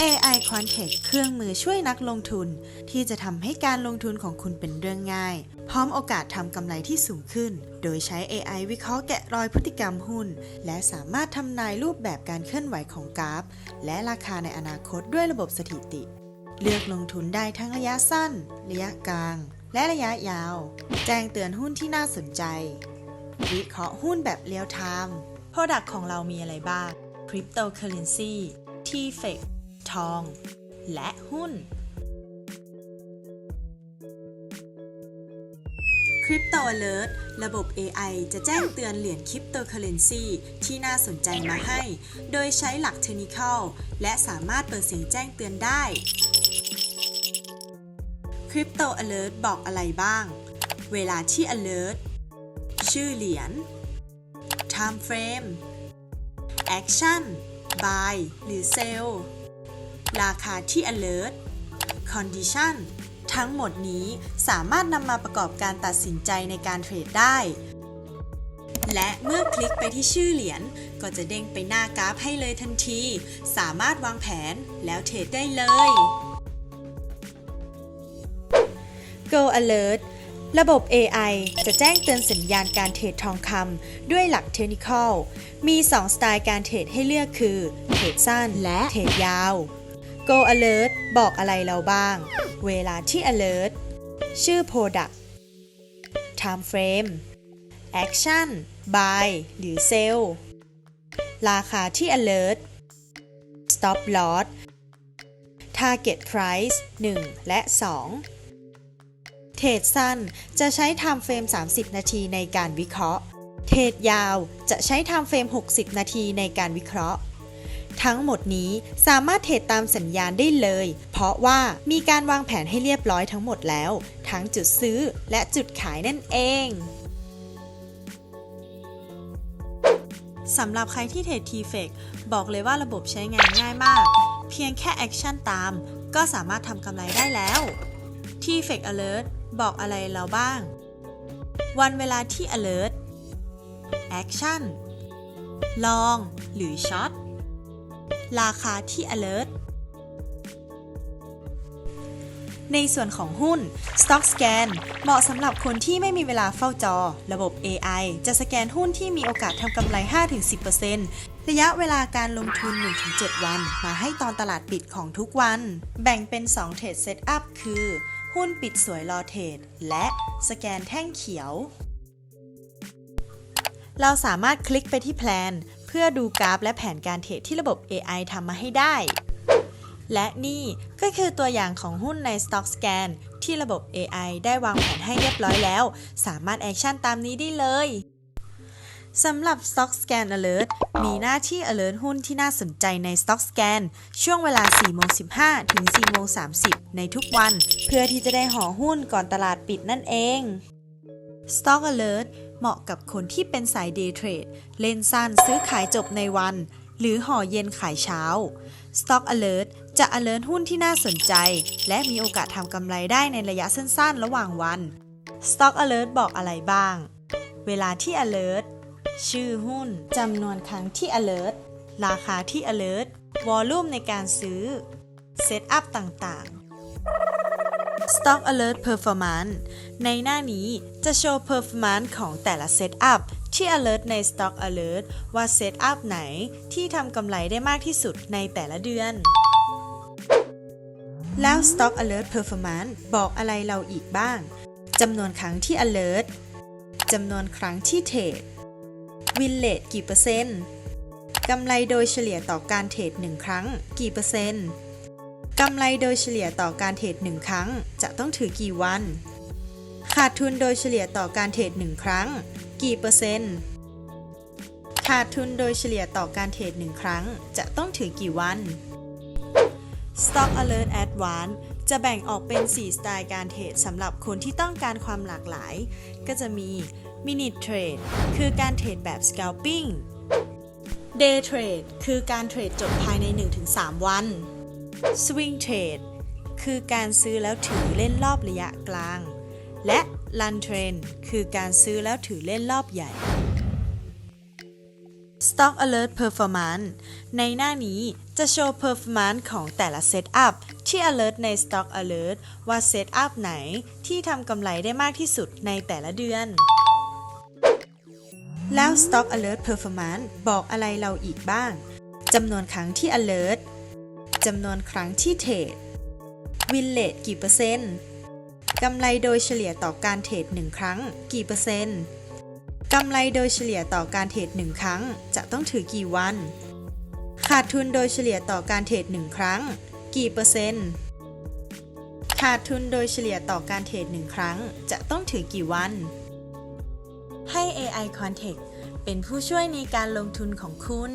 AI Quantech เครื่องมือช่วยนักลงทุน ที่จะทำให้การลงทุนของคุณเป็นเรื่องง่าย พร้อมโอกาสทำกำไรที่สูงขึ้น โดยใช้ AI วิเคราะห์แกะรอยพฤติกรรมหุ้น และสามารถทำนายรูปแบบการเคลื่อนไหวของกราฟ และราคาในอนาคตด้วยระบบสถิติ เลือกลงทุนได้ทั้งระยะสั้น ระยะกลาง และระยะยาว แจ้งเตือนหุ้นที่น่าสนใจ วิเคราะห์หุ้นแบบเรียลไทม์ Product ของเรามีอะไรบ้าง Cryptocurrency t f e c ทอง และหุ้น Crypto Alert ระบบ AI จะแจ้งเตือนเหรียญ Cryptocurrency ที่น่าสนใจมาให้ โดยใช้หลัก Technical และสามารถเปิดเสียงแจ้งเตือนได้ Crypto Alert บอกอะไรบ้าง เวลาที่ Alert ชื่อเหรียญ Time Frame Action Buy หรือ Sell ราคาที่ Alert Condition ทั้งหมดนี้สามารถนำมาประกอบการตัดสินใจในการเทรดได้ และเมื่อคลิกไปที่ชื่อเหรียญก็จะเด้งไปหน้ากราฟให้เลยทันที สามารถวางแผนแล้วเทรดได้เลย Go Alert ระบบ AI จะแจ้งเตือนสัญญาณการเทรดทองคำด้วยหลักเทคนิคอล มี 2 สไตล์การเทรดให้เลือกคือ เทรดสั้นและเทรดยาว Go Alert บอกอะไรเราบ้าง เวลาที่ Alert ชื่อ Product Time Frame Action Buy หรือ Sell ราคาที่ Alert Stop Loss Target Price 1 และ 2 เทรดสั้นจะใช้ Time Frame 30 นาทีในการวิเคราะห์ เทรดยาวจะใช้ Time Frame 60 นาทีในการวิเคราะห์ ทั้งหมดนี้สามารถเทรดตามสัญญาณได้เลย เพราะว่ามีการวางแผนให้เรียบร้อยทั้งหมดแล้ว ทั้งจุดซื้อและจุดขายนั่นเองสำหรับใครที่เทรด t f e c บอกเลยว่าระบบใช้งานง่ายมาก เพียงแค่แอคชั่นตาม ก็สามารถทำกำไรได้แล้ว t f e c Alert บอกอะไรเราบ้าง วันเวลาที่ Alert Action ลองหรือช็อต ราคาที่ alert ในส่วนของหุ้น Stock Scan เหมาะสำหรับคนที่ไม่มีเวลาเฝ้าจอ ระบบ AI จะสแกนหุ้นที่มีโอกาสทำกำไร 5-10%ระยะเวลาการลงทุน 1-7 วัน มาให้ตอนตลาดปิดของทุกวัน แบ่งเป็น 2 เทรดเซตอัพคือ หุ้นปิดสวยรอเทรด และสแกนแท่งเขียว เราสามารถคลิกไปที่แพลน เพื่อดูกราฟและแผนการเทรดที่ระบบ AI ทำมาให้ได้ และนี่ก็คือตัวอย่างของหุ้นใน Stock Scan ที่ระบบ AI ได้วางแผนให้เรียบร้อยแล้ว สามารถแอคชั่นตามนี้ได้เลยสำหรับ Stock Scan Alert มีหน้าที่ alert หุ้นที่น่าสนใจใน Stock Scan ช่วงเวลา4โมง15 ถึง4โมง30 ในทุกวัน เพื่อที่จะได้ห่อหุ้นก่อนตลาดปิดนั่นเอง Stock Alert เหมาะกับคนที่เป็นสาย Day Trade เล่นสั้นซื้อขายจบในวัน หรือห่อเย็นขายเช้า Stock Alert จะ alert หุ้นที่น่าสนใจ และมีโอกาสทำกำไรได้ในระยะสั้นๆ ระหว่างวัน Stock Alert บอกอะไรบ้าง เวลาที่ alert ชื่อหุ้นจำนวนครั้งที่ alert ราคาที่ alert วอลลุ่มในการซื้อ เซตอัพต่างๆ Stock Alert Performance ในหน้านี้จะโชว์ performance ของแต่ละ Setup ที่ alert ใน Stock Alert ว่า Setup ไหนที่ทำกำไรได้มากที่สุดในแต่ละเดือน แล้ว Stock Alert Performance บอกอะไรเราอีกบ้าง จำนวนครั้งที่ alert จำนวนครั้งที่เทรด Win Rate กี่เปอร์เซ็นต์กำไรโดยเฉลี่ยต่อการเทรด1ครั้ง กี่เปอร์เซ็นต์ กำไรโดยเฉลี่ยต่อการเทรด1 ครั้ง จะต้องถือกี่วัน ขาดทุนโดยเฉลี่ยต่อการเทรด1 ครั้ง กี่เปอร์เซ็นต์ ขาดทุนโดยเฉลี่ยต่อการเทรด1 ครั้ง จะต้องถือกี่วัน Stock Alert Advance จะแบ่งออกเป็น 4 สไตล์การเทรดสำหรับคนที่ต้องการความหลากหลาย ก็จะมี Minute Trade คือการเทรดแบบ Scalping Day Trade คือการเทรดจบภายใน 1-3 วัน Swing Trade คือการซื้อแล้วถือเล่นรอบระยะกลาง และ Run Trend คือการซื้อแล้วถือเล่นรอบใหญ่ Stock Stock Alert Performance ในหน้านี้จะโชว์ performance ของแต่ละ Setup ที่ alert ใน Stock Alert ว่า Setup ไหนที่ทำกำไรได้มากที่สุดในแต่ละเดือน แล้ว Stock Alert Performance บอกอะไรเราอีกบ้างจำนวนครั้งที่ alert จำนวนครั้งที่เทรด win rate กี่เปอร์เซ็นต์กำไรโดยเฉลี่ยต่อการเทรด1ครั้ง กี่เปอร์เซ็นต์กำไรโดยเฉลี่ยต่อการเทรด1ครั้ง จะต้องถือกี่วัน ขาดทุนโดยเฉลี่ยต่อการเทรด1ครั้ง กี่เปอร์เซ็นต์ขาดทุนโดยเฉลี่ยต่อการเทรด1ครั้ง จะต้องถือกี่วัน ให้ AI Context เป็นผู้ช่วยในการลงทุนของคุณ